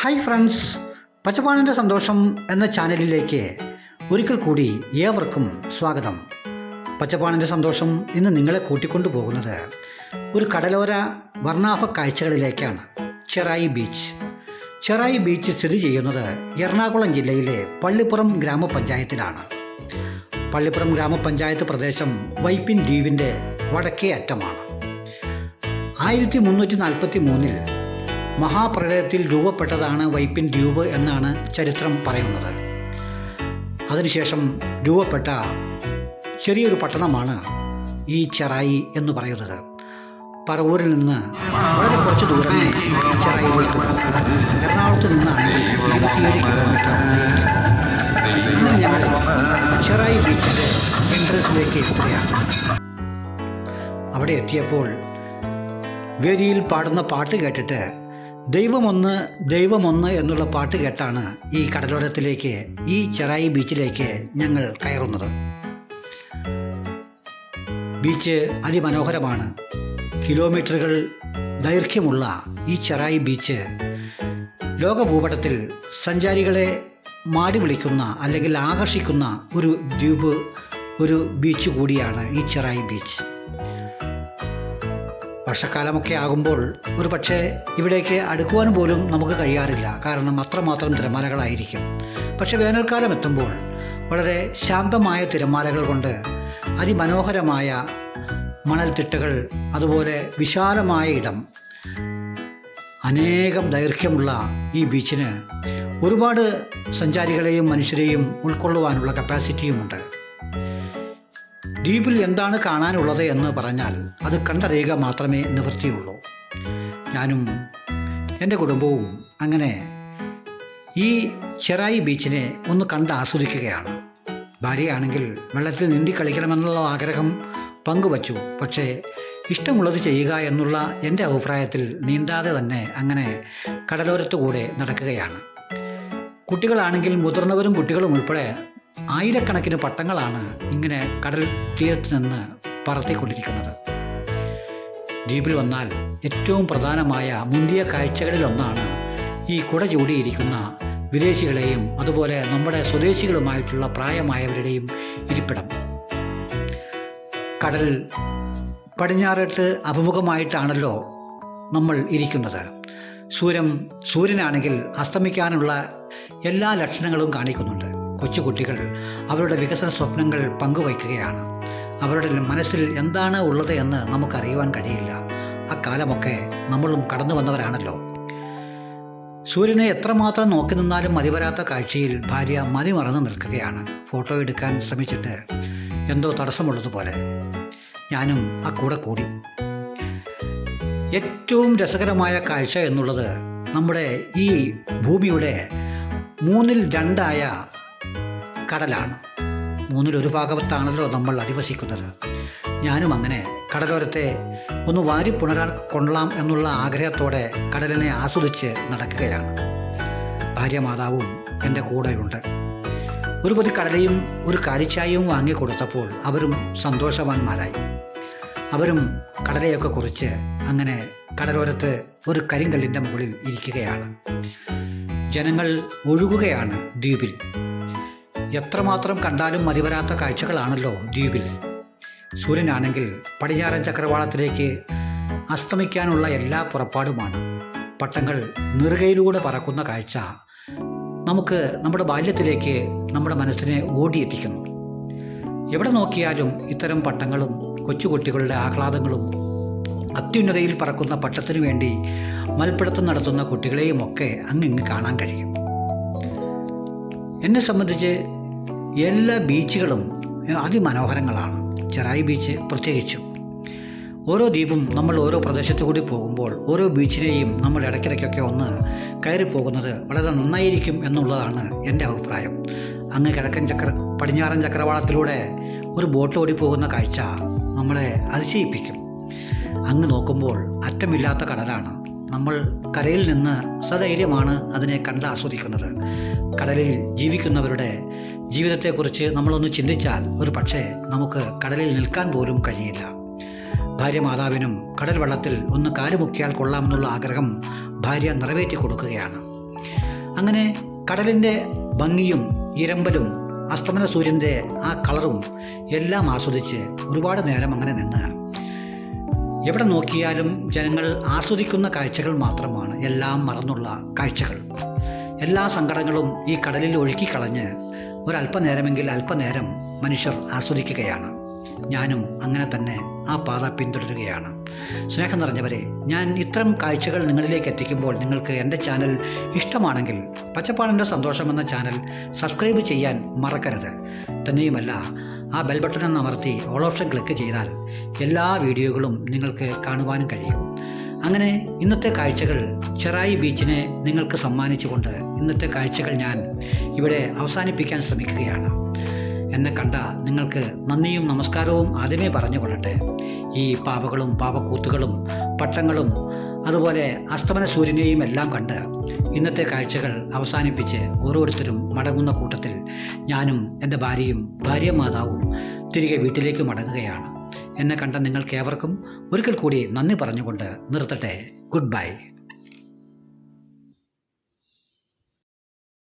Hi friends പച്ചപ്പാണിന്റെ സന്തോഷം എന്ന ചാനലിലേക്ക് ഒരിക്കൽ കൂടി ഏവർക്കും സ്വാഗതം. പച്ചപ്പാണിന്റെ സന്തോഷം ഇന്ന് നിങ്ങളെ കൂട്ടിക്കൊണ്ടു പോകുന്നത് ഒരു കടലോര വർണാഭ കാഴ്ചകളിലേക്കാണ് ചെറായി ബീച്ച്. ചെറായി ബീച്ച് സ്ഥിതി ചെയ്യുന്നത് എറണാകുളം ജില്ലയിലെ പള്ളിപ്പുറം ഗ്രാമപഞ്ചായത്തിലാണ്. പള്ളിപ്പുറം ഗ്രാമപഞ്ചായത്ത് പ്രദേശം വൈപ്പിൻ ദ്വീപിന്റെ വടക്കേ അറ്റമാണ്. ആയിരത്തി മുന്നൂറ്റി നാൽപ്പത്തി മൂന്നിൽ മഹാപ്രളയത്തിൽ രൂപപ്പെട്ടതാണ് വൈപ്പിൻ ദ്വീപ് എന്നാണ് ചരിത്രം പറയുന്നത്. അതിനുശേഷം രൂപപ്പെട്ട ചെറിയൊരു പട്ടണമാണ് ഈ ചെറായി എന്ന് പറയുന്നത്. പറവൂരിൽ നിന്ന് വളരെ കുറച്ച് ദൂരമേ ചെറായിലേക്ക് എറണാകുളത്ത് നിന്നാണ് ചെറായി ബീച്ചിന്റെ എൻട്രൻസിലേക്ക് എത്തുകയാണ്. അവിടെ എത്തിയപ്പോൾ വേദിയിൽ പാടുന്ന പാട്ട് കേട്ടിട്ട് ദൈവമൊന്ന് ദൈവമൊന്ന് എന്നുള്ള പാട്ട് കേട്ടാണ് ഈ കടലോരത്തിലേക്ക് ഈ ചെറായി ബീച്ചിലേക്ക് ഞങ്ങൾ കയറുന്നത്. ബീച്ച് അതിമനോഹരമാണ്. കിലോമീറ്ററുകൾ ദൈർഘ്യമുള്ള ഈ ചെറായി ബീച്ച് ലോക ലോകഭൂപടത്തിൽ സഞ്ചാരികളെ മാടി വിളിക്കുന്ന അല്ലെങ്കിൽ ആകർഷിക്കുന്ന ഒരു ദ്വീപ് ഒരു ബീച്ച് കൂടിയാണ് ഈ ചെറായി ബീച്ച്. വർഷക്കാലമൊക്കെ ആകുമ്പോൾ ഒരു പക്ഷേ ഇവിടേക്ക് അടുക്കുവാൻ പോലും നമുക്ക് കഴിയാറില്ല. കാരണം അത്രമാത്രം തിരമാലകളായിരിക്കും. പക്ഷെ വേനൽക്കാലം എത്തുമ്പോൾ വളരെ ശാന്തമായ തിരമാലകൾ കൊണ്ട് അതിമനോഹരമായ മണൽത്തിട്ടകൾ അതുപോലെ വിശാലമായ ഇടം അനേകം ദൈർഘ്യമുള്ള ഈ ബീച്ചിന് ഒരുപാട് സഞ്ചാരികളെയും മനുഷ്യരെയും ഉൾക്കൊള്ളുവാനുള്ള കപ്പാസിറ്റിയുമുണ്ട് ദ്വീപിൽ എന്താണ് കാണാനുള്ളത് എന്ന് പറഞ്ഞാൽ അത് കണ്ടറിയുക മാത്രമേ നിവൃത്തിയുള്ളൂ. ഞാനും എന്റെ കുടുംബവും അങ്ങനെ ഈ ചെറായി ബീച്ചിനെ ഒന്ന് കണ്ട് ആസ്വദിക്കുകയാണ്. ഭാര്യയാണെങ്കിൽ വെള്ളത്തിൽ നീന്തി കളിക്കണമെന്നുള്ള ആഗ്രഹം പങ്കുവച്ചു. പക്ഷേ ഇഷ്ടമുള്ളത് ചെയ്യുക എന്നുള്ള എന്റെ അഭിപ്രായത്തിൽ നീന്താതെ തന്നെ അങ്ങനെ കടലോരത്തു കൂടെ നടക്കുകയാണ്. കുട്ടികളാണെങ്കിൽ മുതിർന്നവരും കുട്ടികളും ഉൾപ്പെടെ ആയിരക്കണക്കിന് പട്ടങ്ങളാണ് ഇങ്ങനെ കടൽ തീരത്ത് നിന്ന് പറത്തിക്കൊണ്ടിരിക്കുന്നത്. ദ്വീപിൽ വന്നാൽ ഏറ്റവും പ്രധാനമായ മുന്തിയ കാഴ്ചകളിലൊന്നാണ് ഈ കുട ചൂടിയിരിക്കുന്ന വിദേശികളെയും അതുപോലെ നമ്മുടെ സ്വദേശികളുമായിട്ടുള്ള പ്രായമായവരുടെയും ഇരിപ്പിടം. കടൽ പടിഞ്ഞാറോട്ട് അഭിമുഖമായിട്ടാണല്ലോ നമ്മൾ ഇരിക്കുന്നത്. സൂര്യൻ സൂര്യനാണെങ്കിൽ അസ്തമിക്കാനുള്ള എല്ലാ ലക്ഷണങ്ങളും കാണിക്കുന്നുണ്ട്. കൊച്ചുകുട്ടികൾ അവരുടെ വികസന സ്വപ്നങ്ങൾ പങ്കുവയ്ക്കുകയാണ്. അവരുടെ മനസ്സിൽ എന്താണ് ഉള്ളത് എന്ന് നമുക്കറിയുവാൻ കഴിയില്ല. അക്കാലമൊക്കെ നമ്മളും കടന്നു വന്നവരാണല്ലോ. സൂര്യനെ എത്രമാത്രം നോക്കി നിന്നാലും മതിവരാത്ത കാഴ്ചയിൽ ഭാര്യ മതി മറന്നു നിൽക്കുകയാണ്. ഫോട്ടോ എടുക്കാൻ ശ്രമിച്ചിട്ട് എന്തോ തടസ്സമുള്ളതുപോലെ. ഞാനും ആ കൂടെ കൂടി. ഏറ്റവും രസകരമായ കാഴ്ച എന്നുള്ളത് നമ്മുടെ ഈ ഭൂമിയുടെ മൂന്നിൽ രണ്ടായ കടലാണ്. മൂന്നിലൊരു ഭാഗത്താണല്ലോ നമ്മൾ അധിവസിക്കുന്നത്. ഞാനും അങ്ങനെ കടലോരത്തെ ഒന്ന് വാരി പുണരാൻ കൊള്ളാം എന്നുള്ള ആഗ്രഹത്തോടെ കടലിനെ ആസ്വദിച്ച് നടക്കുകയാണ്. ഭാര്യ മാതാവും എന്റെ കൂടെയുണ്ട്. ഒരു പൊതി കടലയും ഒരു കാരിച്ചായയും വാങ്ങിക്കൊടുത്തപ്പോൾ അവരും സന്തോഷവാന്മാരായി. അവരും കടലയൊക്കെ കുറിച്ച് അങ്ങനെ കടലോരത്ത് ഒരു കരിങ്കല്ലിന്റെ മുകളിൽ ഇരിക്കുകയാണ്. ജനങ്ങൾ ഒഴുകുകയാണ് ദ്വീപിൽ. എത്രമാത്രം കണ്ടാലും മതിവരാത്ത കാഴ്ചകളാണല്ലോ ദ്വീപിൽ. സൂര്യനാണെങ്കിൽ പടിഞ്ഞാറൻ ചക്രവാളത്തിലേക്ക് അസ്തമിക്കാനുള്ള എല്ലാ പുറപ്പാടുമാണ്. പട്ടങ്ങൾ നെറുകയിലൂടെ പറക്കുന്ന കാഴ്ച നമുക്ക് നമ്മുടെ ബാല്യത്തിലേക്ക് നമ്മുടെ മനസ്സിനെ ഓടിയെത്തിക്കുന്നു. എവിടെ നോക്കിയാലും ഇത്തരം പട്ടങ്ങളും കൊച്ചുകുട്ടികളുടെ ആഹ്ലാദങ്ങളും അത്യുന്നതയിൽ പറക്കുന്ന പട്ടത്തിനു വേണ്ടി മൽപ്പിടുത്തം നടത്തുന്ന കുട്ടികളെയുമൊക്കെ അങ്ങിങ്ങ് കാണാൻ കഴിയും. എന്നെ സംബന്ധിച്ച് എല്ലാ ബീച്ചുകളും അതിമനോഹരങ്ങളാണ്. ചെറായി ബീച്ച് പ്രത്യേകിച്ചും. ഓരോ ദ്വീപും നമ്മൾ ഓരോ പ്രദേശത്തു കൂടി പോകുമ്പോൾ ഓരോ ബീച്ചിനെയും നമ്മൾ ഇടയ്ക്കിടയ്ക്കൊക്കെ ഒന്ന് കയറി പോകുന്നത് വളരെ നന്നായിരിക്കും എന്നുള്ളതാണ് എന്റെ അഭിപ്രായം. അങ്ങ് കിഴക്കൻ ചക്ര പടിഞ്ഞാറൻ ചക്രവാളത്തിലൂടെ ഒരു ബോട്ട് ഓടിപ്പോകുന്ന കാഴ്ച നമ്മളെ അതിശയിപ്പിക്കും. അങ്ങ് നോക്കുമ്പോൾ അറ്റമില്ലാത്ത കടലാണ് നമ്മൾ കരയിൽ നിന്ന് സധൈര്യമാണ് അതിനെ കണ്ട് ആസ്വദിക്കുന്നത്. കടലിൽ ജീവിക്കുന്നവരുടെ ജീവിതത്തെക്കുറിച്ച് നമ്മളൊന്ന് ചിന്തിച്ചാൽ ഒരു പക്ഷേ നമുക്ക് കടലിൽ നിൽക്കാൻ പോലും കഴിയില്ല. ഭാര്യ മാതാവിനും കടൽ വെള്ളത്തിൽ ഒന്ന് കാലുമുക്കിയാൽ കൊള്ളാമെന്നുള്ള ആഗ്രഹം ഭാര്യ നിറവേറ്റി കൊടുക്കുകയാണ്. അങ്ങനെ കടലിന്റെ ഭംഗിയും ഇരമ്പലും അസ്തമന സൂര്യന്റെ ആ കളറും എല്ലാം ആസ്വദിച്ച് ഒരുപാട് നേരം അങ്ങനെ നിന്ന് എവിടെ നോക്കിയാലും ജനങ്ങൾ ആസ്വദിക്കുന്ന കാഴ്ചകൾ മാത്രമാണ് എല്ലാം മറന്നുള്ള കാഴ്ചകൾ. എല്ലാ സങ്കടങ്ങളും ഈ കടലിൽ ഒഴുക്കിക്കളഞ്ഞ് ഒരല്പനേരമെങ്കിൽ അല്പനേരം മനുഷ്യർ ആസ്വദിക്കുകയാണ്. ഞാനും അങ്ങനെ തന്നെ ആ പാത പിന്തുടരുകയാണ്. സ്നേഹം നിറഞ്ഞവരെ ഞാൻ ഇത്തരം കാഴ്ചകൾ നിങ്ങളിലേക്ക് എത്തിക്കുമ്പോൾ നിങ്ങൾക്ക് എന്റെ ചാനൽ ഇഷ്ടമാണെങ്കിൽ പച്ചപ്പാടിന്റെ സന്തോഷം എന്ന ചാനൽ സബ്സ്ക്രൈബ് ചെയ്യാൻ മറക്കരുത്. തന്നെയുമല്ല ആ ബെൽ ബട്ടൺ ഒന്ന് അമർത്തി ഓൾ ഓപ്ഷൻ ക്ലിക്ക് ചെയ്താൽ എല്ലാ വീഡിയോകളും നിങ്ങൾക്ക് കാണുവാനും കഴിയും. അങ്ങനെ ഇന്നത്തെ കാഴ്ചകൾ ചെറായി ബീച്ചിനെ നിങ്ങൾക്ക് സമ്മാനിച്ചുകൊണ്ട് ഇന്നത്തെ കാഴ്ചകൾ ഞാൻ ഇവിടെ അവസാനിപ്പിക്കാൻ ശ്രമിക്കുകയാണ്. എന്നെ കണ്ട നിങ്ങൾക്ക് നന്ദിയും നമസ്കാരവും ആദ്യമേ പറഞ്ഞുകൊള്ളട്ടെ. ഈ പാവകളും പാവക്കൂത്തുകളും പട്ടങ്ങളും അതുപോലെ അസ്തമന സൂര്യനെയും എല്ലാം കണ്ട് ഇന്നത്തെ കാഴ്ചകൾ അവസാനിപ്പിച്ച് ഓരോരുത്തരും മടങ്ങുന്ന കൂട്ടത്തിൽ ഞാനും എന്റെ ഭാര്യയും ഭാര്യ മാതാവും തിരികെ വീട്ടിലേക്ക് മടങ്ങുകയാണ്. എന്നെ കണ്ട നിങ്ങൾക്കേവർക്കും ഒരിക്കൽ കൂടി നന്ദി പറഞ്ഞുകൊണ്ട് നിർത്തട്ടെ. Good bye